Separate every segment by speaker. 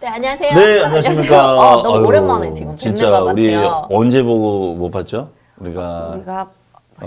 Speaker 1: 네, 안녕하세요.
Speaker 2: 네, 안녕하십니까.
Speaker 1: 어, 너무
Speaker 2: 아유,
Speaker 1: 오랜만에 지금 뵙는
Speaker 2: 진짜
Speaker 1: 것
Speaker 2: 우리
Speaker 1: 같아요.
Speaker 2: 언제 보고 못 봤죠? 우리가
Speaker 1: 우리가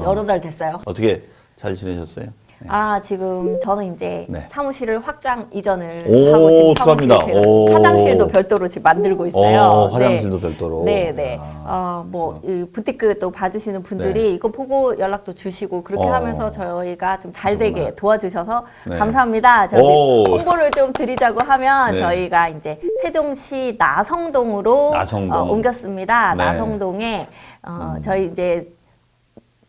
Speaker 1: 여러 달 됐어요.
Speaker 2: 어떻게 잘 지내셨어요?
Speaker 1: 아 지금 저는 이제
Speaker 2: 네.
Speaker 1: 사무실을 확장 이전을
Speaker 2: 오,
Speaker 1: 하고 지금
Speaker 2: 축하합니다.
Speaker 1: 사무실 제가
Speaker 2: 오.
Speaker 1: 사장실도 별도로 지금 만들고 있어요.
Speaker 2: 어, 화장실도 별도로.
Speaker 1: 네, 네.
Speaker 2: 아.
Speaker 1: 어, 뭐 이 부티크 또 봐주시는 분들이
Speaker 2: 네.
Speaker 1: 이거 보고 연락도 주시고 그렇게
Speaker 2: 어.
Speaker 1: 하면서 저희가 좀 잘. 되게 도와주셔서
Speaker 2: 네.
Speaker 1: 감사합니다. 저희
Speaker 2: 오.
Speaker 1: 홍보를 좀 드리자고 하면
Speaker 2: 네.
Speaker 1: 저희가 이제 세종시 나성동으로
Speaker 2: 나성동.
Speaker 1: 어, 옮겼습니다.
Speaker 2: 네.
Speaker 1: 나성동에 어,
Speaker 2: 음.
Speaker 1: 저희 이제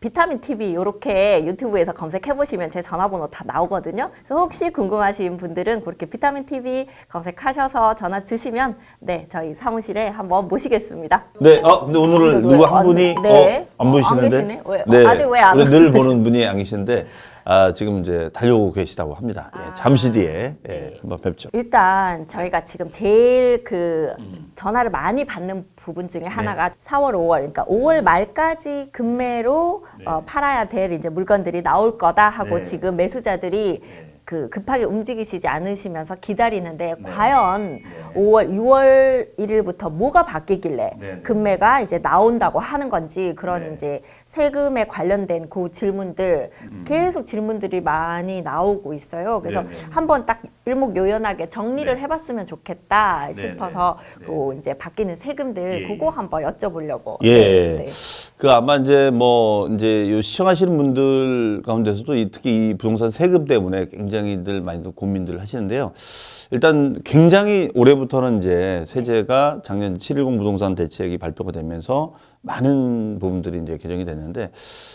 Speaker 1: 비타민 TV 이렇게 유튜브에서 검색해 보시면 제 전화번호 다 나오거든요. 그래서 혹시 궁금하신 분들은 그렇게 비타민 TV 검색하셔서 전화 주시면 네 저희 사무실에 한번 모시겠습니다.
Speaker 2: 네, 아 근데 오늘은
Speaker 1: 왜,
Speaker 2: 누구 왜한
Speaker 1: 안-
Speaker 2: 분이
Speaker 1: 네.
Speaker 2: 어, 안
Speaker 1: 어,
Speaker 2: 보이시는데?
Speaker 1: 안 계시네? 왜? 아직 왜안
Speaker 2: 우리 늘? 보는 분이 안 계신데 아, 지금 이제 달려오고 계시다고 합니다. 예,
Speaker 1: 아,
Speaker 2: 잠시 뒤에 예,
Speaker 1: 네.
Speaker 2: 한번 뵙죠.
Speaker 1: 일단 저희가 지금 제일 그 전화를 많이 받는 부분 중에 하나가 4월, 5월, 그러니까 5월 말까지 금매로 어, 팔아야 될 이제 물건들이 나올 거다 하고
Speaker 2: 네.
Speaker 1: 지금 매수자들이 그 급하게 움직이시지 않으시면서 기다리는데 과연 5월, 6월 1일부터 뭐가 바뀌길래
Speaker 2: 네, 네.
Speaker 1: 금매가 이제 나온다고 하는 건지 그런
Speaker 2: 네.
Speaker 1: 이제 세금에 관련된 그 질문들 계속 질문들이 많이 나오고 있어요. 그래서
Speaker 2: 네, 네.
Speaker 1: 한번 딱 일목요연하게 정리를 해봤으면 좋겠다
Speaker 2: 네,
Speaker 1: 싶어서
Speaker 2: 네.
Speaker 1: 그 이제 바뀌는 세금들
Speaker 2: 예,
Speaker 1: 그거 한번 여쭤보려고.
Speaker 2: 예.
Speaker 1: 네, 네.
Speaker 2: 그 아마 이제 뭐 이제 요 시청하시는 분들 가운데서도 이- 특히 이 부동산 세금 때문에 굉장히 들 많이들 고민들을 하시는데요. 일단 굉장히 올해부터는 이제 세제가 작년 710 부동산 대책이 발표가 되면서 많은 부분들이 이제 개정이 됐는데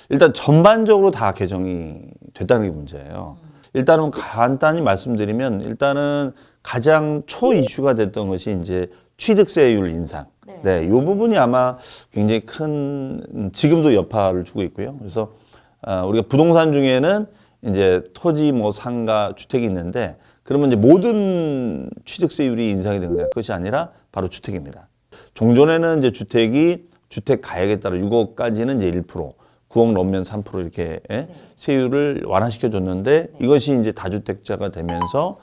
Speaker 2: 일단 전반적으로 다 개정이 됐다는 게 문제예요. 일단은 간단히 말씀드리면 일단은 가장 초 이슈가 됐던 것이 이제 취득세율 인상.
Speaker 1: 네.
Speaker 2: 네, 이 부분이 아마 굉장히 큰 음, 지금도 여파를 주고 있고요. 그래서 아, 우리가 부동산 중에는 이제 토지, 뭐 상가, 주택이 있는데 그러면 이제 모든 취득세율이 인상이 되는 거예요. 그것이 아니라 바로 주택입니다. 종전에는 이제 주택이 주택 가액에 따라 6억까지는 이제 1%, 9억 넘으면 3% 이렇게 예? 세율을 완화시켜 줬는데 이것이 이제 다주택자가 되면서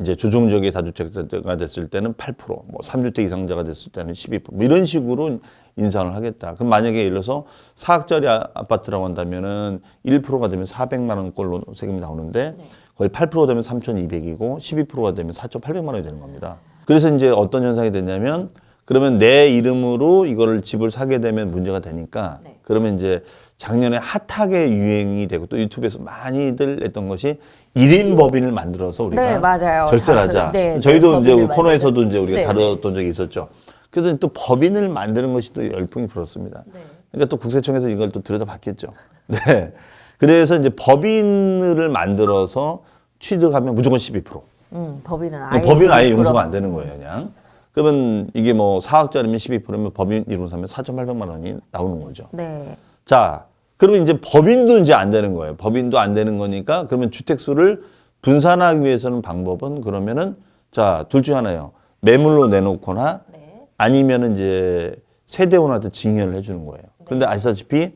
Speaker 2: 이제 조정적인 다주택자가 됐을 때는 8%, 뭐 3주택 이상자가 됐을 때는 12%, 뭐 이런 식으로 인상을 하겠다. 그럼 만약에 예를 들어서 4억짜리 아- 아파트라고 한다면은 1%가 되면 400만 원꼴로 세금이 나오는데 거의 8% 되면 3,200이고 12%가 되면 4,800만 원이 되는 겁니다. 그래서 이제 어떤 현상이 됐냐면 그러면 내 이름으로 이거를 집을 사게 되면 문제가 되니까
Speaker 1: 네.
Speaker 2: 그러면 이제 작년에 핫하게 유행이 되고 또 유튜브에서 많이들 했던 것이 1인 법인을 만들어서 우리가
Speaker 1: 네, 맞아요.
Speaker 2: 절세를
Speaker 1: 다 저-
Speaker 2: 하자.
Speaker 1: 네, 네,
Speaker 2: 저희도 이제
Speaker 1: 법인을
Speaker 2: 코너에서도 이제 우리가
Speaker 1: 네,
Speaker 2: 다뤘던 적이 있었죠. 그래서 또 법인을 만드는 것이 또 열풍이 불었습니다.
Speaker 1: 네.
Speaker 2: 그러니까 또 국세청에서 이걸 또 들여다봤겠죠. 네. 그래서 이제 법인을 만들어서 취득하면 무조건 12%.
Speaker 1: 음, 법인은 아예
Speaker 2: 법인은 아예
Speaker 1: 12%.
Speaker 2: 용서가 안 되는 거예요, 그냥. 그러면 이게 뭐 4억짜리면 12%면 법인 이름 사면 4,800만 원이 나오는 거죠.
Speaker 1: 네.
Speaker 2: 자, 그러면 이제 법인도 이제 안 되는 거예요. 법인도 안 되는 거니까 그러면 주택수를 분산하기 위해서는 방법은 그러면은 자, 둘 중 하나예요. 매물로 내놓거나
Speaker 1: 네.
Speaker 2: 아니면은 이제 세대원한테 증여를 해주는 거예요. 그런데 아시다시피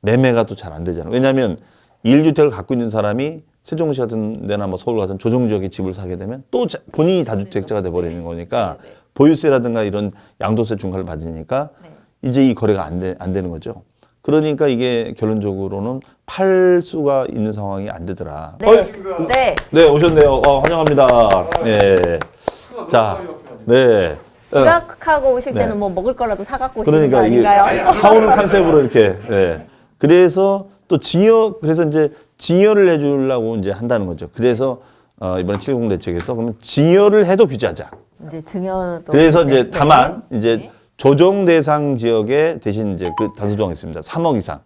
Speaker 2: 매매가 또 잘 안 되잖아요. 왜냐하면 1주택을 갖고 있는 사람이 세종시 같은 데나 뭐 서울 같은 조정 지역에 집을 사게 되면 또 자- 본인이 다주택자가 돼버리는 거니까
Speaker 1: 네, 네.
Speaker 2: 보유세라든가 이런 양도세 중과를 받으니까
Speaker 1: 네.
Speaker 2: 이제 이 거래가 안, 되, 안 되는 거죠. 그러니까 이게 결론적으로는 팔 수가 있는 상황이 안 되더라.
Speaker 1: 네.
Speaker 2: 어이,
Speaker 1: 네.
Speaker 2: 네, 오셨네요. 어, 환영합니다. 네. 자, 네. 어,
Speaker 1: 지각하고 오실
Speaker 2: 네.
Speaker 1: 때는 뭐 먹을 거라도 사갖고 오시는
Speaker 2: 그러니까
Speaker 1: 거
Speaker 2: 이게
Speaker 1: 아닌가요?
Speaker 2: 사오는 컨셉으로 이렇게. 네. 그래서 또 증여, 그래서 이제 증여를 해주려고 이제 한다는 거죠. 그래서 어, 이번에 70 대책에서 그러면 증여를 해도 규제하자.
Speaker 1: 이제 증여도
Speaker 2: 그래서 이제
Speaker 1: 네.
Speaker 2: 다만 이제
Speaker 1: 네.
Speaker 2: 조정 대상 지역에 대신 이제 그 조항이 있습니다. 3억 이상.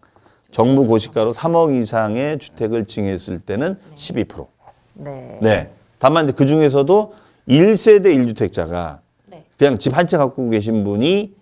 Speaker 2: 정부 고시가로 3억 이상의 주택을 증여했을 때는 12%.
Speaker 1: 네.
Speaker 2: 네. 다만 이제 그 중에서도 1세대 1주택자가
Speaker 1: 네.
Speaker 2: 그냥 집 한 채 갖고 계신 분이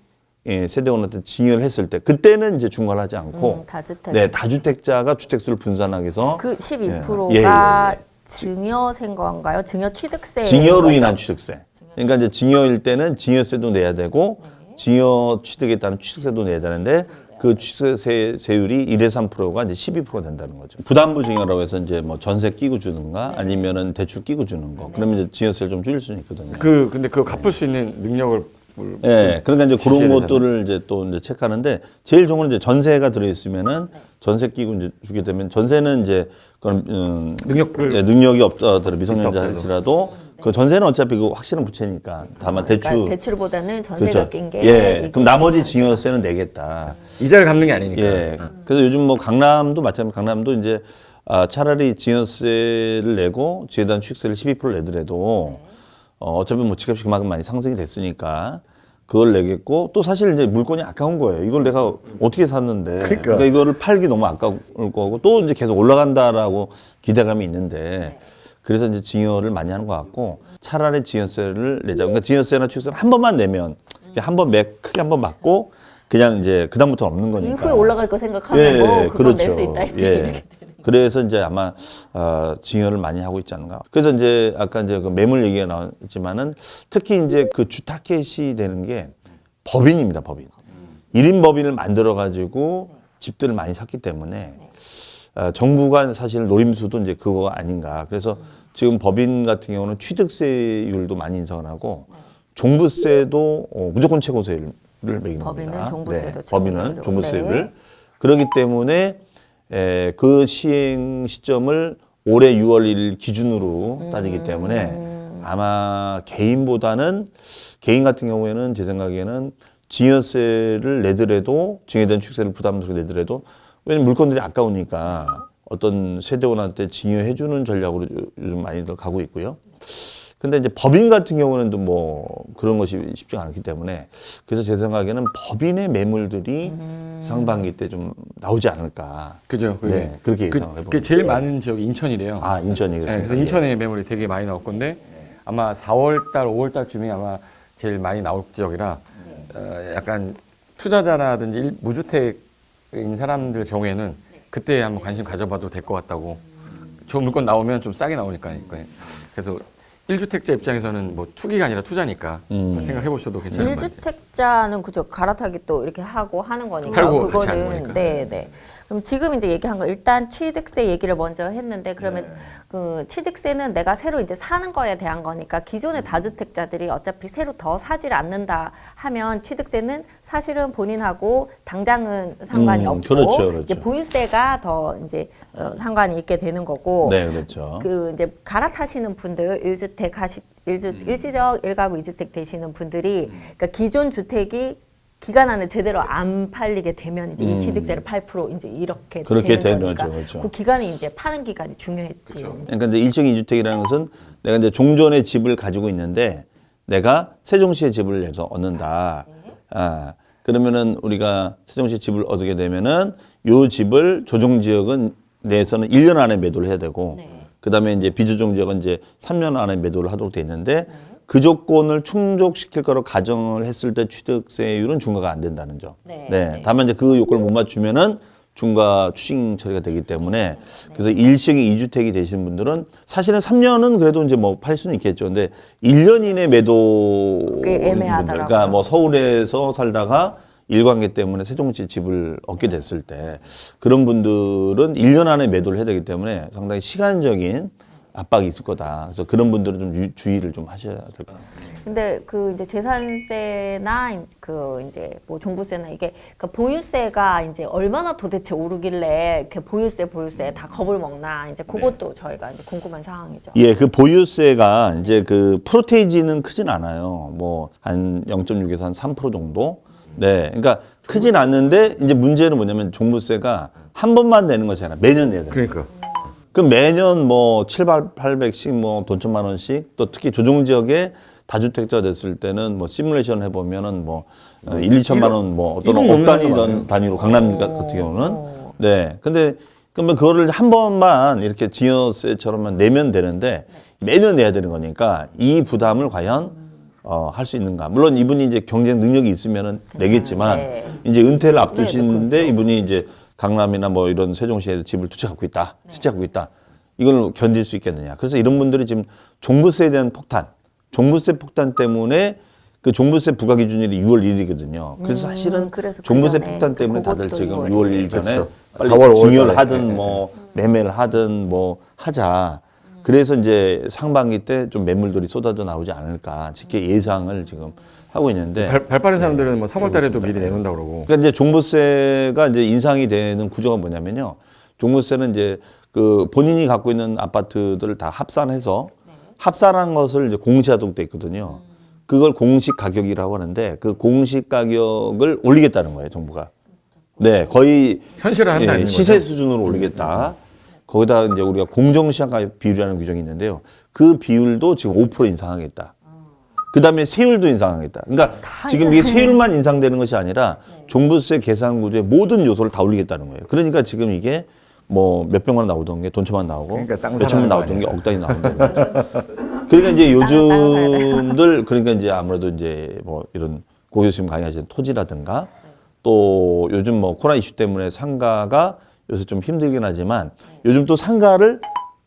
Speaker 2: 예, 세대원한테 증여를 했을 때 그때는 이제 중과를 하지 않고
Speaker 1: 음, 다주택.
Speaker 2: 네, 다주택자가 주택수를 분산하기 위해서
Speaker 1: 그 12%가
Speaker 2: 예, 예, 예.
Speaker 1: 증여세인 건가요? 증여 취득세.
Speaker 2: 증여로 인한 취득세. 그러니까 이제 증여일 때는 증여세도 내야 되고
Speaker 1: 네.
Speaker 2: 증여 취득에 따른 취득세도 내야 되는데 그 취득세 세율이 1에서 3%가 이제 12%가 된다는 거죠. 부담부 증여라고 해서 이제 뭐 전세 끼고 주는가 아니면은 대출 끼고 주는 거. 그러면 이제 증여세를 좀 줄일 수는 있거든요.
Speaker 3: 그 근데 그 갚을 수 있는 능력을 뭘-
Speaker 2: 예, 그러니까 이제 그런
Speaker 3: 지시해야
Speaker 2: 것들을 이제 또 이제 체크하는데 제일 좋은 건 이제 전세가 들어있으면은 전세 끼고 이제 주게 되면 전세는 이제 그런 음,
Speaker 3: 능력을
Speaker 2: 예, 능력이 없더라도 미성년자 할지라도 그 전세는 어차피 그 확실한 부채니까 다만 대출
Speaker 1: 그러니까 대출보다는 전세가
Speaker 2: 그렇죠.
Speaker 1: 낀게
Speaker 2: 예,
Speaker 1: 이게
Speaker 2: 그럼 나머지
Speaker 1: 지금
Speaker 2: 증여세는 내겠다.
Speaker 3: 이자를 갚는 게 아니니까.
Speaker 2: 예. 그래서 요즘 뭐 강남도 마찬가지 강남도 이제 아, 차라리 증여세를 내고 지에 대한 취득세를 12%를 내더라도 어, 어차피 뭐 집값이 그만큼 많이 상승이 됐으니까 그걸 내겠고 또 사실 이제 물건이 아까운 거예요. 이걸 내가 어떻게 샀는데
Speaker 3: 그러니까.
Speaker 2: 그러니까 이거를 팔기 너무 아까울 거고 또 이제 계속 올라간다라고 기대감이 있는데 그래서 이제 증여를 많이 하는 것 같고 차라리 증여세를 내자. 그러니까 증여세나 취득세는 한 번만 내면 한번매 크게 한번 맞고 그냥 이제 그 다음부터 없는 거니까.
Speaker 1: 이후에 올라갈 거 생각하면 뭐 그건 낼수 있다 이제
Speaker 2: 예. 그래서 이제 아마 어, 증여를 많이 하고 있지 않은가. 그래서 이제 아까 이제 그 매물 얘기가 나왔지만은 특히 이제 그 주타켓이 되는 게 법인입니다, 법인. 일인 법인을 만들어 가지고 집들을 많이 샀기 때문에 어, 정부가 사실 노림수도 이제 그거가 아닌가. 그래서 지금 법인 같은 경우는 취득세율도 많이 인상을 하고 종부세도 어, 무조건 최고세를 매기는
Speaker 1: 법인은
Speaker 2: 겁니다.
Speaker 1: 종부세도
Speaker 2: 네, 법인은
Speaker 1: 최고세로.
Speaker 2: 종부세를
Speaker 1: 네.
Speaker 2: 그렇기 때문에 에, 그 시행 시점을 올해 6월 1일 기준으로
Speaker 1: 음.
Speaker 2: 따지기 때문에 아마 개인보다는 개인 같은 경우에는 제 생각에는 증여세를 내더라도 증여된 취득세를 부담스럽게 내더라도 왜냐면 물건들이 아까우니까 어떤 세대원한테 증여해주는 전략으로 요- 요즘 많이들 가고 있고요. 근데 이제 법인 같은 경우는 또 뭐 그런 것이 쉽지 않기 때문에 그래서 제 생각에는 법인의 매물들이 상반기 때 좀 나오지 않을까.
Speaker 3: 그죠. 그게.
Speaker 2: 네, 그렇게
Speaker 3: 그,
Speaker 2: 예상을 해봅니다.
Speaker 3: 그게 제일 많은 지역이 인천이래요.
Speaker 2: 아 인천이
Speaker 3: 네, 그래서 인천에 매물이 되게 많이 나올 건데 아마 4월 달, 5월 달쯤에 아마 제일 많이 나올 지역이라 어, 약간 투자자라든지 일- 무주택 인 사람들 경우에는 그때 한번 관심 가져봐도 될 것 같다고. 좋은 물건 나오면 좀 싸게 나오니까. 그래서 1주택자 입장에서는 뭐 투기가 아니라 투자니까
Speaker 2: 음.
Speaker 3: 생각해 보셔도 괜찮을 것 같아요.
Speaker 1: 일주택자는 그죠 갈아타기 또 이렇게 하고 하는 거니까
Speaker 3: 팔고
Speaker 1: 그거는
Speaker 3: 거니까.
Speaker 1: 네, 네. 그럼 지금 이제 얘기한 거 일단 취득세 얘기를 먼저 했는데 그러면
Speaker 3: 네.
Speaker 1: 그 취득세는 내가 새로 이제 사는 거에 대한 거니까 기존의 다주택자들이 어차피 새로 더 사질 않는다 하면 취득세는 사실은 본인하고 당장은 상관이
Speaker 2: 음,
Speaker 1: 없고
Speaker 2: 그렇죠, 그렇죠.
Speaker 1: 이제 보유세가 더 이제 어, 상관이 있게 되는 거고
Speaker 2: 네 그렇죠.
Speaker 1: 그 이제 갈아타시는 분들 일주택 하시 일주
Speaker 2: 음.
Speaker 1: 일시적 일가구 이주택 되시는 분들이 그러니까 기존 주택이 기간 안에 제대로 안 팔리게 되면 이제
Speaker 2: 음.
Speaker 1: 이 취득세를 8% 이제 이렇게
Speaker 2: 그렇게
Speaker 1: 되는
Speaker 2: 되는
Speaker 1: 거니까
Speaker 2: 거죠, 그렇죠.
Speaker 1: 그 기간이 이제 파는 기간이 중요했지.
Speaker 2: 그러니까 이제 일정 이주택이라는 것은 내가 이제 종전의 집을 가지고 있는데 내가 세종시에 집을 내서 얻는다. 아, 그러면은 우리가 세종시에 집을 얻게 되면은 요 집을 조정 지역은 내에서는 1년 안에 매도를 해야 되고
Speaker 1: 네.
Speaker 2: 그다음에 이제 비조정 지역은 이제 3년 안에 매도를 하도록 돼 있는데 그 조건을 충족시킬 거로 가정을 했을 때 취득세율은 중과가 안 된다는 점.
Speaker 1: 네.
Speaker 2: 네.
Speaker 1: 네.
Speaker 2: 다만 이제 그 요건을 못 맞추면은 중과 추징 처리가 되기 때문에 그래서 일식이 이주택이 되신 분들은 사실은 3년은 그래도 이제 뭐 팔 수는 있겠죠. 근데 1년 이내 매도
Speaker 1: 애매하더라고요.
Speaker 2: 그러니까 뭐 서울에서 살다가 일관계 때문에 세종시 집을 얻게 됐을 때 그런 분들은 1년 안에 매도를 해야 되기 때문에 상당히 시간적인 압박이 있을 거다. 그래서 그런 분들은 좀 유- 주의를 좀 하셔야 될 것 같아요.
Speaker 1: 근데 그 이제 재산세나 그 이제 뭐 종부세나 이게 그 보유세가 이제 얼마나 도대체 오르길래 이렇게 보유세 보유세 다 겁을 먹나 이제 그것도 저희가 이제 궁금한 상황이죠.
Speaker 2: 예, 그 보유세가 이제 그 프로테이지는 크진 않아요. 뭐 한 0.6에서 한 3% 정도. 네, 그러니까 크진 않는데 이제 문제는 뭐냐면 종부세가 한 번만 내는 것이 아니라 매년 내야 돼요.
Speaker 3: 그러니까.
Speaker 2: 그 매년 뭐 7, 800씩 뭐 돈 천만 원씩 또 특히 조정 지역에 다주택자 됐을 때는 뭐 시뮬레이션 해보면은 뭐 어, 1, 2천만 원 뭐 어떤
Speaker 3: 일억
Speaker 2: 억
Speaker 3: 넘는
Speaker 2: 단위 거던
Speaker 3: 많아요.
Speaker 2: 단위로 강남 같은 경우는 네. 근데 그러면 그거를 한 번만 이렇게 증여세처럼만 내면 되는데 매년 내야 되는 거니까 이 부담을 과연 어, 할 수 있는가? 물론 이분이 이제 경쟁 능력이 있으면은 내겠지만
Speaker 1: 네.
Speaker 2: 이제 은퇴를
Speaker 1: 네,
Speaker 2: 앞두시는데
Speaker 1: 그렇죠.
Speaker 2: 이분이 이제 강남이나 뭐 이런 세종시에 집을 투자하고 있다, 실제하고 있다. 이걸 견딜 수 있겠느냐. 그래서 이런 분들이 지금 종부세에 대한 폭탄, 종부세 폭탄 때문에 그 종부세 부과 기준일이 6월 1일이거든요. 그래서
Speaker 1: 음,
Speaker 2: 사실은
Speaker 1: 그래서 그
Speaker 2: 종부세
Speaker 1: 전에
Speaker 2: 폭탄 때문에 다들
Speaker 1: 그것도
Speaker 2: 지금
Speaker 1: 6월
Speaker 2: 6월 1일 전에
Speaker 3: 그렇죠.
Speaker 2: 빨리
Speaker 3: 4월, 5월
Speaker 2: 증여를
Speaker 3: 달에.
Speaker 2: 하든
Speaker 3: 네.
Speaker 2: 뭐 매매를 하든 뭐 하자. 그래서 이제 상반기 때 좀 매물들이 쏟아져 나오지 않을까 쉽게 예상을 지금 하고 있는데
Speaker 3: 발, 발 빠른 사람들은 뭐 3월 달에도 미리 내놓는다 그러고.
Speaker 2: 그러니까 이제 종부세가 이제 인상이 되는 구조가 뭐냐면요. 종부세는 이제 그 본인이 갖고 있는 아파트들을 다 합산해서 합산한 것을 이제 공시하도록 돼 있거든요. 그걸 공식 가격이라고 하는데 그 공식 가격을 올리겠다는 거예요, 정부가. 네, 거의
Speaker 3: 현실을 한다
Speaker 2: 예,
Speaker 3: 있는
Speaker 2: 시세
Speaker 3: 거죠.
Speaker 2: 수준으로 올리겠다. 거기다 이제 우리가 공정시장 가격 비율이라는 규정이 있는데요. 그 비율도 지금 5% 인상하겠다. 그 다음에 세율도 인상하겠다. 그러니까 지금 이게 세율만 인상되는 것이 아니라 종부세 계산 구조의 모든 요소를 다 올리겠다는 거예요. 그러니까 지금 이게 뭐 몇백만 원 나오던 게 돈천만 나오고
Speaker 3: 그러니까 땅
Speaker 2: 몇천만 나오던 게 억 단위 나온다는 거죠. 그러니까 이제 요즘들 그러니까 이제 아무래도 이제 뭐 이런 고 교수님 강의하시는 토지라든가 또 요즘 뭐 코로나 이슈 때문에 상가가 요새 좀 힘들긴 하지만 요즘 또 상가를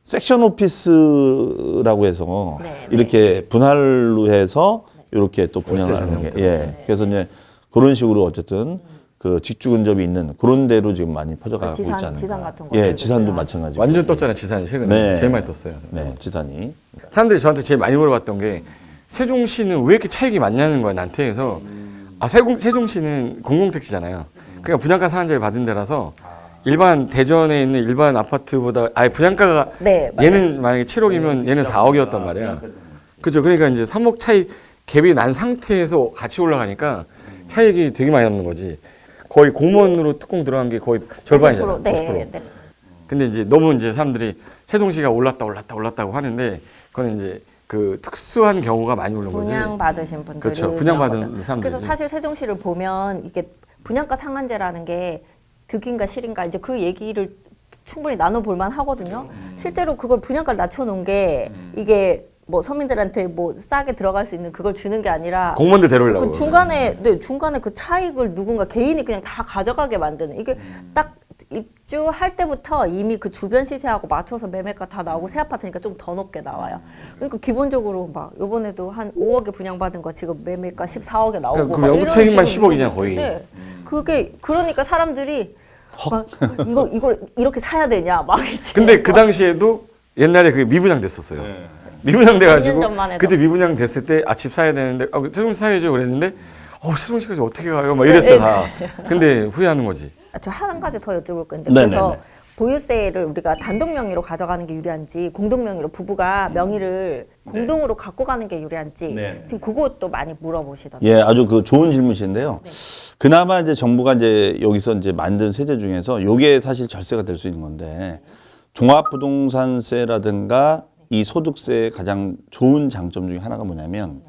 Speaker 2: 섹션 오피스라고 해서
Speaker 1: 네,
Speaker 2: 이렇게 분할로 해서 이렇게 또 분양을
Speaker 3: 월세
Speaker 2: 하는 게 예. 그래서 이제 그런 식으로 어쨌든 그 직주 근접이 있는 그런 데로 지금 많이 퍼져가고
Speaker 1: 그 지산-
Speaker 2: 있지 않는가.
Speaker 1: 지산 같은
Speaker 2: 예,
Speaker 1: 것들도
Speaker 2: 지산도. 마찬가지고.
Speaker 3: 완전 떴잖아요, 지산이 최근에.
Speaker 2: 네.
Speaker 3: 제일 많이 떴어요.
Speaker 2: 네, 지산이.
Speaker 3: 사람들이 저한테 제일 많이 물어봤던 게 세종시는 왜 이렇게 차익이 많냐는 거야 나한테 해서 아 세공, 세종시는 공공택지잖아요. 그러니까 분양가 상한제를 받은 데라서 일반 대전에 있는 일반 아파트보다 아예 분양가가
Speaker 1: 네, 맞아요.
Speaker 3: 얘는 만약에 7억이면 얘는 4억이었단 말이야. 그죠? 그러니까 이제 3억 차이 갭이 난 상태에서 같이 올라가니까 차익이 되게 많이 남는 거지. 거의 공무원으로 특공 들어간 게 거의 절반이잖아.
Speaker 1: 50%, 네,
Speaker 3: 50%.
Speaker 1: 네.
Speaker 3: 근데 이제 너무 이제 사람들이 세종시가 올랐다 올랐다 올랐다고 하는데 그거는 이제 그 특수한 경우가 많이 오른 거지.
Speaker 1: 분양 받으신 분들이
Speaker 3: 그렇죠. 분양 받은
Speaker 1: 그런 거죠.
Speaker 3: 사람들이지.
Speaker 1: 그래서 사실 세종시를 보면 이게 분양가 상한제라는 게 득인가 실인가 이제 그 얘기를 충분히 나눠볼 만 하거든요. 실제로 그걸 분양가를 낮춰놓은 게 이게 뭐 서민들한테 뭐 싸게 들어갈 수 있는 그걸 주는 게 아니라
Speaker 3: 공무원들 데려오려고.
Speaker 1: 그 중간에 네 중간에 그 차익을 누군가 개인이 그냥 다 가져가게 만드는 이게 딱 입주할 때부터 이미 그 주변 시세하고 맞춰서 매매가 다 나오고 새 아파트니까 좀 더 높게 나와요. 그러니까 기본적으로 막 이번에도 한 5억에 분양받은 거 지금 매매가 14억에 나오고
Speaker 3: 그럼
Speaker 1: 막
Speaker 3: 영구
Speaker 1: 이런
Speaker 3: 차익만
Speaker 1: 식으로
Speaker 3: 10억 이잖아, 거의.
Speaker 1: 네. 그게 그러니까 사람들이 막 이걸 이걸 이렇게 사야 되냐 막 이제
Speaker 3: 근데 그 당시에도 옛날에 그 미분양 됐었어요. 미분양
Speaker 1: 몇
Speaker 3: 돼가지고
Speaker 1: 년 전만 해도.
Speaker 3: 그때 미분양 됐을 때 아집 사야 되는데 아, 세종시 사야죠 그랬는데 어 세종시까지 어떻게 가요? 막 이랬어요
Speaker 1: 네,
Speaker 3: 다. 근데 후회하는 거지.
Speaker 1: 저 한 가지 더 여쭤볼 건데
Speaker 2: 네네네.
Speaker 1: 그래서 보유세를 우리가 단독 명의로 가져가는 게 유리한지 공동 명의로 부부가 명의를 공동으로 갖고 가는 게 유리한지
Speaker 2: 네.
Speaker 1: 지금 그것도 많이 물어보시던데.
Speaker 2: 예, 아주 그 좋은 질문이신데요. 그나마 이제 정부가 이제 여기서 이제 만든 세제 중에서 요게 사실 절세가 될 수 있는 건데 종합부동산세라든가 이 소득세의 가장 좋은 장점 중에 하나가 뭐냐면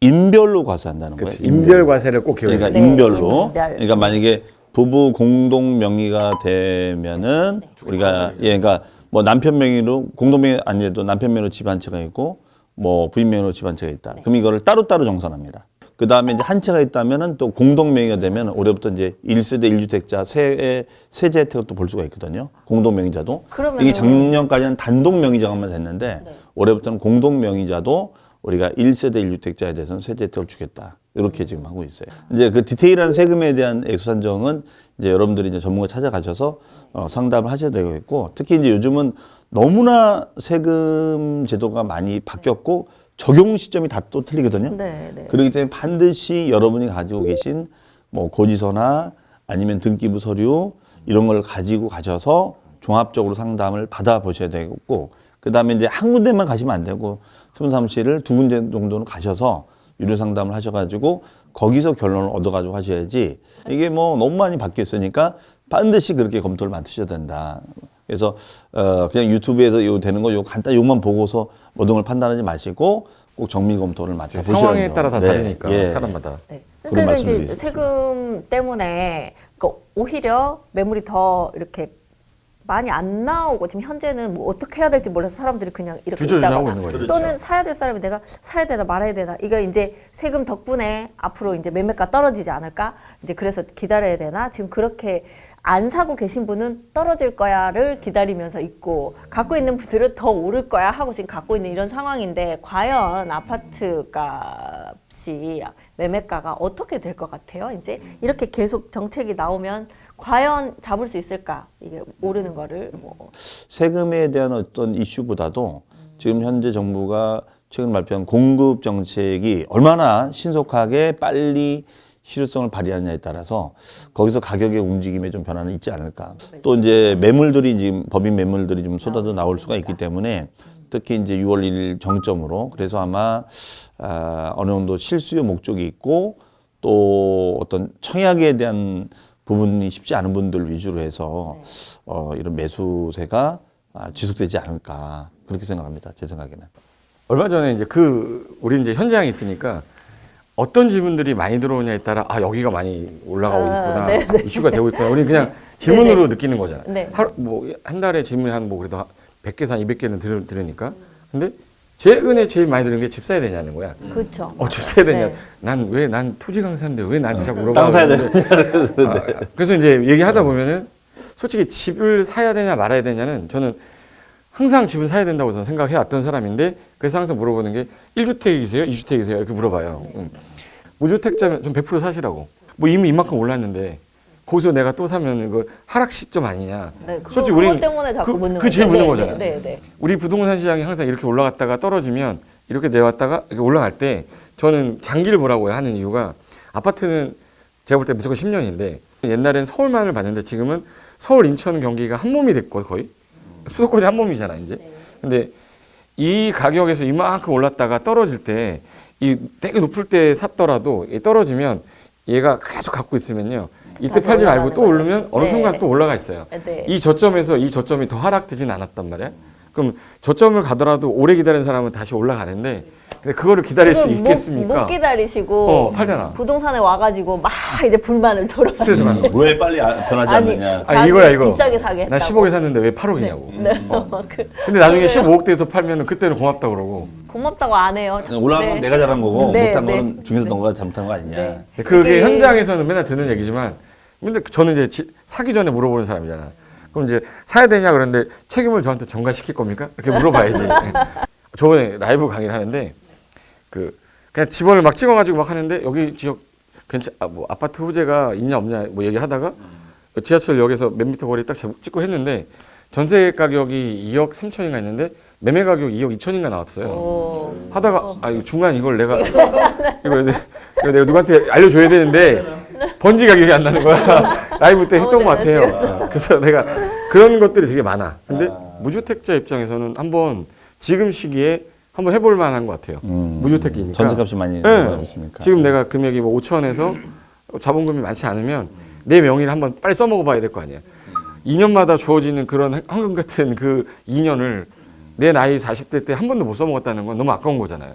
Speaker 2: 인별로 과세한다는 거예요.
Speaker 3: 그렇지. 인별 과세를 꼭 기억해.
Speaker 2: 그러니까
Speaker 1: 네,
Speaker 2: 인별로.
Speaker 1: 인별.
Speaker 2: 그러니까 만약에 부부 공동 명의가 되면은 우리가 예, 그러니까 뭐 남편 명의로 공동 명의 아니어도 남편 명의로 집 한 채가 있고 뭐 부인 명의로 집 한 채가 있다. 그럼 이거를 따로따로 정산합니다. 그 다음에 이제 한 채가 있다면은 또 공동 명의가 되면 올해부터 이제 1세대 1주택자 세, 세제 혜택을 또 볼 수가 있거든요. 공동 명의자도.
Speaker 1: 그러면은-
Speaker 2: 이게 작년까지는 단독 명의자만 됐는데 올해부터는 공동 명의자도 우리가 1세대 1주택자에 대해서는 세제 혜택을 주겠다. 이렇게 지금 하고 있어요. 이제 그 디테일한 세금에 대한 액수 산정은 이제 여러분들이 이제 전문가 찾아가셔서 어, 상담을 하셔야 되겠고 특히 이제 요즘은 너무나 세금 제도가 많이 바뀌었고 적용 시점이 다 또 틀리거든요.
Speaker 1: 네, 네.
Speaker 2: 그렇기 때문에 반드시 여러분이 가지고 계신 뭐 고지서나 아니면 등기부 서류 이런 걸 가지고 가셔서 종합적으로 상담을 받아보셔야 되겠고 그다음에 이제 한 군데만 가시면 안 되고 세무사무실을 두 군데 정도는 가셔서 유료 상담을 하셔가지고 거기서 결론을 얻어가지고 하셔야지 이게 뭐 너무 많이 바뀌었으니까 반드시 그렇게 검토를 맡으셔야 된다. 그래서 어 그냥 유튜브에서 요 되는 거요 간단 요만 보고서 모든 걸 판단하지 마시고 꼭 정밀 검토를 맡아 보시라는
Speaker 3: 상황에
Speaker 2: 거.
Speaker 3: 따라 다
Speaker 2: 네.
Speaker 3: 다르니까
Speaker 2: 예.
Speaker 3: 사람마다.
Speaker 1: 네. 그러니까 이제
Speaker 2: 말씀드리겠습니다.
Speaker 1: 세금 때문에 그러니까 오히려 매물이 더 이렇게 많이 안 나오고 지금 현재는 뭐 어떻게 해야 될지 몰라서 사람들이 그냥 이렇게
Speaker 3: 주저주저 하고
Speaker 1: 있다거나
Speaker 3: 있는 거죠.
Speaker 1: 또는 사야 될 사람이 내가 사야 되나 말아야 되나 이거 이제 세금 덕분에 앞으로 이제 매매가 떨어지지 않을까 이제 그래서 기다려야 되나 지금 그렇게 안 사고 계신 분은 떨어질 거야를 기다리면서 있고 갖고 있는 분들은 더 오를 거야 하고 지금 갖고 있는 이런 상황인데 과연 아파트 값이 매매가가 어떻게 될 것 같아요? 이제 이렇게 계속 정책이 나오면 과연 잡을 수 있을까? 이게 오르는 거를 뭐
Speaker 2: 세금에 대한 어떤 이슈보다도 지금 현재 정부가 최근 발표한 공급 정책이 얼마나 신속하게 빨리 실효성을 발휘하느냐에 따라서 거기서 가격의 움직임에 좀 변화는 있지 않을까. 또 이제 매물들이 지금 법인 매물들이 좀 쏟아져 나올 수가 있기 때문에 특히 이제 6월 1일 정점으로 그래서 아마 아, 어느 정도 실수요 목적이 있고 또 어떤 청약에 대한 부분이 쉽지 않은 분들 위주로 해서 어, 이런 매수세가 아, 지속되지 않을까 그렇게 생각합니다. 제 생각에는.
Speaker 3: 얼마 전에 이제 그 우리 이제 현장에 있으니까 어떤 질문들이 많이 들어오냐에 따라 아 여기가 많이 올라가고
Speaker 1: 아,
Speaker 3: 있구나 이슈가 되고 있구나 우리 그냥 질문으로 느끼는 거잖아.
Speaker 1: 네.
Speaker 3: 하루 뭐한 달에 질문이 한뭐 그래도 100개에서 한 200개는 들, 들으니까 근데 최근에 제일 많이 들은 게집 사야 되냐는 거야.
Speaker 1: 그렇죠.
Speaker 3: 어, 집 사야 되냐?
Speaker 1: 네.
Speaker 3: 난 왜 난 토지 강사인데 왜 나한테 자꾸 물어봐?
Speaker 2: 땅 사야
Speaker 3: 그러는데, 아, 그래서 이제 얘기하다 보면은 솔직히 집을 사야 되냐 말아야 되냐는 저는 항상 집은 사야 된다고 저는 생각해 왔던 사람인데 그래서 항상 물어보는 게 1주택이세요? 2주택이세요? 이렇게 물어봐요. 응. 무주택자면 좀100% 사시라고. 뭐 이미 이만큼 올랐는데 거기서 내가 또 사면 이거 하락 시점 아니냐.
Speaker 1: 네, 그거,
Speaker 3: 솔직히
Speaker 1: 그것
Speaker 3: 우린
Speaker 1: 때문에 자꾸
Speaker 3: 그-
Speaker 1: 묻는
Speaker 3: 그게 제일. 묻는
Speaker 1: 네,
Speaker 3: 거잖아요.
Speaker 1: 네, 네, 네.
Speaker 3: 우리 부동산 시장이 항상 이렇게 올라갔다가 떨어지면 이렇게 내려왔다가 이렇게 올라갈 때 저는 장기를 보라고 하는 이유가 아파트는 제가 볼 때 무조건 10년인데 옛날엔 서울만을 봤는데 지금은 서울, 인천, 경기가 한 몸이 됐고 거의 수도권이 한 몸이잖아 이제. 근데 이 가격에서 이만큼 올랐다가 떨어질 때 이 되게 높을 때 샀더라도 이 떨어지면 얘가 계속 갖고 있으면요. 이때 팔지 말고 또
Speaker 1: 거죠.
Speaker 3: 오르면 어느
Speaker 1: 네.
Speaker 3: 순간 또 올라가 있어요.
Speaker 1: 네.
Speaker 3: 이 저점에서 이 저점이 더 하락되진 않았단 말이야. 그럼 저점을 가더라도 오래 기다린 사람은 다시 올라가는데 근데 그거를 기다릴 수
Speaker 1: 그걸 못-
Speaker 3: 있겠습니까?
Speaker 1: 못 기다리시고
Speaker 3: 어, 팔잖아.
Speaker 1: 부동산에 와가지고 막 이제 불만을 털어서
Speaker 3: 스트레스 받는 거.
Speaker 2: 왜 빨리 아- 변하지
Speaker 1: 아니,
Speaker 2: 않느냐.
Speaker 3: 아니 이거야 이거.
Speaker 1: 비싸게 사게
Speaker 3: 난
Speaker 1: 했다고.
Speaker 3: 10억에 샀는데 왜 8억이냐고.
Speaker 1: 네. 그,
Speaker 3: 근데 나중에 15억 대에서 팔면은 그때는 고맙다 그러고.
Speaker 1: 고맙다고 안 해요.
Speaker 2: 올라간 건
Speaker 1: 네.
Speaker 2: 내가 잘한 거고
Speaker 1: 네,
Speaker 2: 못한
Speaker 1: 네.
Speaker 2: 거는 중에서 너가 잘못한 거 아니냐.
Speaker 1: 네.
Speaker 3: 그게
Speaker 1: 그게-
Speaker 3: 현장에서는 맨날 듣는 얘기지만 근데 저는 이제 지- 사기 전에 물어보는 사람이잖아. 그럼 이제 사야 되냐 그런데 책임을 저한테 전가시킬 겁니까? 이렇게 물어봐야지. 예. 저번에 라이브 강의를 하는데 그 그냥 집원을 막 찍어가지고 막 하는데 여기 지역 괜찮 아, 뭐 아파트 호재가 있냐 없냐 뭐 얘기하다가 지하철역에서 몇 미터 거리 딱 찍고 했는데 전세 가격이 2억 3천인가 있는데 매매 가격 2억 2천인가 나왔어요.
Speaker 1: 오.
Speaker 3: 하다가 아 이거 중간 이걸 내가 이거, 내- 이거 내가 누구한테 알려줘야 되는데 번지가 기억이 안 나는 거야 라이브 때 했던
Speaker 1: 어,
Speaker 3: 것
Speaker 1: 네,
Speaker 3: 같아요. 어, 그래서 내가 그런 것들이 되게 많아. 근데 무주택자 입장에서는 한번 지금 시기에 한번 해볼 만한 것 같아요.
Speaker 2: 음,
Speaker 3: 무주택이니까.
Speaker 2: 전세값이 많이
Speaker 3: 네.
Speaker 2: 올라가고 있으니까.
Speaker 3: 지금 내가 금액이 뭐 5천에서 자본금이 많지 않으면 내 명의를 한번 빨리 써먹어 봐야 될 거 아니야. 2년마다 주어지는 그런 황금 같은 그 2년을 내 나이 40대 때 한 번도 못 써먹었다는 건 너무 아까운 거잖아요.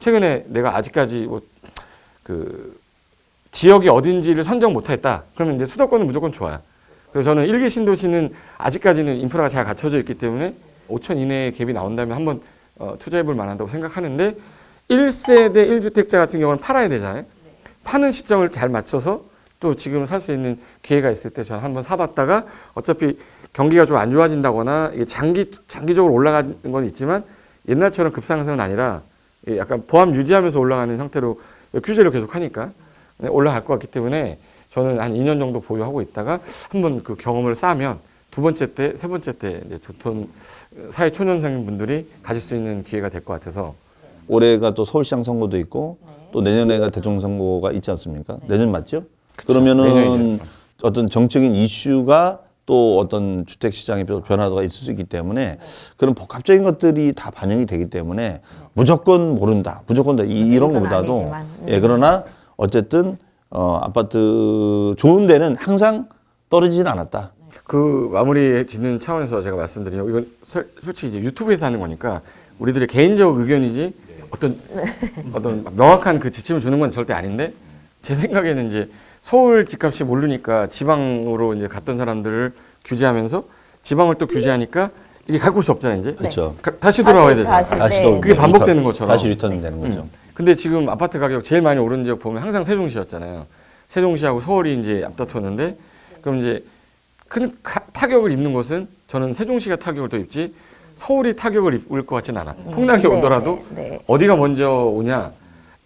Speaker 3: 최근에 내가 아직까지 뭐 그 지역이 어딘지를 선정 못했다. 그러면 이제 수도권은 무조건 좋아요. 그래서 저는 일기 신도시는 아직까지는 인프라가 잘 갖춰져 있기 때문에 5천 이내의 갭이 나온다면 한번 어, 투자해볼 만하다고 생각하는데 1세대 1주택자 같은 경우는 팔아야 되잖아요. 파는 시점을 잘 맞춰서 또 지금 살 수 있는 기회가 있을 때 저는 한번 사봤다가 어차피 경기가 좀 안 좋아진다거나 이게 장기 장기적으로 올라가는 건 있지만 옛날처럼 급상승은 아니라 약간 보합 유지하면서 올라가는 형태로 규제를 계속 하니까 네, 올라갈 것 같기 때문에 저는 한 2년 정도 보유하고 있다가 한번 그 경험을 쌓으면 두 번째 때, 세 번째 때 이제 돈 사회 초년생 분들이 가질 수 있는 기회가 될 것 같아서
Speaker 2: 올해가 또 서울시장 선거도 있고 또 내년에가 대통령 선거가 있지 않습니까? 내년 맞죠? 그러면은
Speaker 3: 내년이죠.
Speaker 2: 어떤 정적인 이슈가 또 어떤 주택 시장의 변화가 있을 수 있기 때문에 그런 복합적인 것들이 다 반영이 되기 때문에 무조건 모른다, 무조건 다 이- 이런 것보다도
Speaker 1: 아니지만, 음.
Speaker 2: 예 그러나 어쨌든 어 아파트 좋은 데는 항상 떨어지진 않았다.
Speaker 3: 그 마무리 짓는 차원에서 제가 말씀드리면 이건 설- 솔직히 이제 유튜브에서 하는 거니까 우리들의 개인적 의견이지 어떤 어떤 명확한 그 지침을 주는 건 절대 아닌데 제 생각에는 이제 서울 집값이 모르니까 지방으로 이제 갔던 사람들을 규제하면서 지방을 또 규제하니까 이게 갈 곳이 없잖아요 이제
Speaker 2: 그렇죠.
Speaker 3: 가- 다시 돌아와야
Speaker 1: 다시,
Speaker 3: 되잖아요.
Speaker 1: 다시.
Speaker 2: 다시
Speaker 1: 네.
Speaker 2: 또
Speaker 3: 그게 반복되는 것처럼.
Speaker 2: 다시 리턴이 되는 거죠.
Speaker 3: 음. 근데 지금 아파트 가격 제일 많이 오른 지역 보면 항상 세종시였잖아요. 세종시하고 서울이 이제 앞다투었는데 그럼 이제 큰 가- 타격을 입는 것은 저는 세종시가 타격을 더 입지 서울이 타격을 입을 것 같지는 않아. 폭락이
Speaker 1: 네,
Speaker 3: 오더라도
Speaker 1: 네, 네.
Speaker 3: 어디가 먼저 오냐?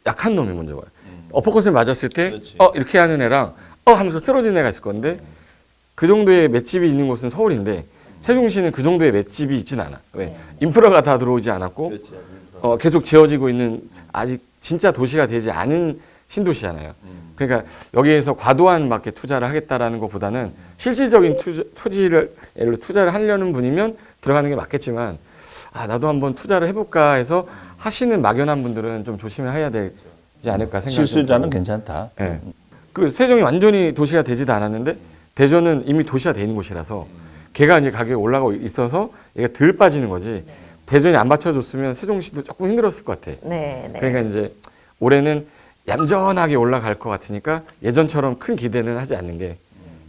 Speaker 3: 약한 놈이 먼저 와요. 어퍼컷을 맞았을 때
Speaker 2: 그렇지.
Speaker 3: 어 이렇게 하는 애랑 어 하면서 쓰러지는 애가 있을 건데 그 정도의 맷집이 있는 곳은 서울인데 세종시는 그 정도의 맷집이 있진 않아. 왜? 인프라가 다 들어오지 않았고 어, 계속 지어지고 있는 아직 진짜 도시가 되지 않은 신도시잖아요. 그러니까 여기에서 과도한 막게 투자를 하겠다라는 것보다는 실질적인 투자, 토지를 예를 들어 투자를 하려는 분이면 들어가는 게 맞겠지만 아 나도 한번 투자를 해볼까 해서 하시는 막연한 분들은 좀 조심을 해야 되 지 않을까 생각이
Speaker 2: 실수자는. 괜찮다.
Speaker 3: 예. 그 세종이 완전히 도시가 되지도 않았는데 대전은 이미 도시가 돼 있는 곳이라서 걔가 이제 가격이 올라가고 있어서 얘가 덜 빠지는 거지. 대전이 안 받쳐줬으면 세종시도 조금 힘들었을 것 같아.
Speaker 1: 네, 네.
Speaker 3: 그러니까 이제 올해는 얌전하게 올라갈 것 같으니까 예전처럼 큰 기대는 하지 않는 게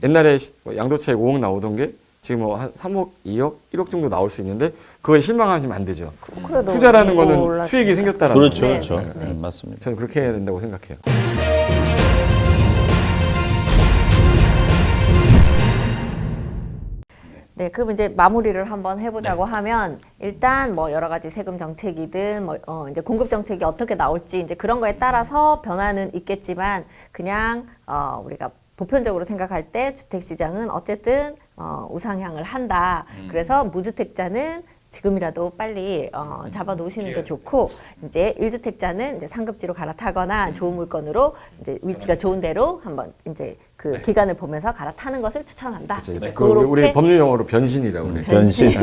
Speaker 3: 옛날에 시- 뭐 양도차익 5억 나오던 게 지금 뭐 한 3억, 2억, 1억 정도 나올 수 있는데 그걸 실망하시면 안 되죠.
Speaker 1: 그래도
Speaker 3: 투자라는 거는
Speaker 1: 올랐으니까.
Speaker 3: 수익이 생겼다라는
Speaker 2: 그렇죠,
Speaker 3: 거예요.
Speaker 2: 그렇죠.
Speaker 1: 네, 네.
Speaker 2: 네, 맞습니다.
Speaker 3: 저는 그렇게 해야 된다고 생각해요.
Speaker 1: 네, 그럼 이제 마무리를 한번 해보자고 하면 일단 뭐 여러 가지 세금 정책이든 뭐 어, 이제 공급 정책이 어떻게 나올지 이제 그런 거에 따라서 변화는 있겠지만 그냥 어, 우리가 보편적으로 생각할 때 주택 시장은 어쨌든 어, 우상향을 한다. 그래서 무주택자는 지금이라도 빨리 어, 잡아 놓으시는 게 좋고 이제 일주택자는 이제 상급지로 갈아타거나 좋은 물건으로 이제 위치가 좋은 데로 한번 이제 그 기간을 보면서 갈아타는 것을 추천한다.
Speaker 3: 그치.
Speaker 1: 이제
Speaker 3: 그 우리
Speaker 1: 그렇게
Speaker 3: 법률 용어로 변신이라고 그래.
Speaker 2: 변신.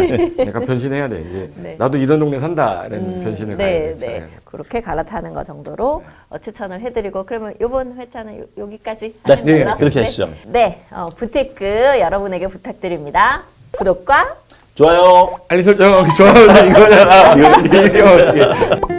Speaker 3: 약간 변신해야 돼. 이제
Speaker 1: 네.
Speaker 3: 나도 이런 동네 산다라는
Speaker 1: 음,
Speaker 3: 변신을 가야
Speaker 1: 네,
Speaker 3: 돼.
Speaker 1: 네. 그렇게 갈아타는 거 정도로 어, 추천을 해드리고 그러면 이번 회차는 요, 여기까지
Speaker 2: 네,
Speaker 1: 하는
Speaker 3: 네,
Speaker 1: 걸로?
Speaker 2: 그렇게 하시죠.
Speaker 1: 네, 어, 부테크 여러분에게 부탁드립니다. 구독과
Speaker 2: 좋아요.
Speaker 3: 알리 설정하기 좋아하는 이거잖아. 이거 이게?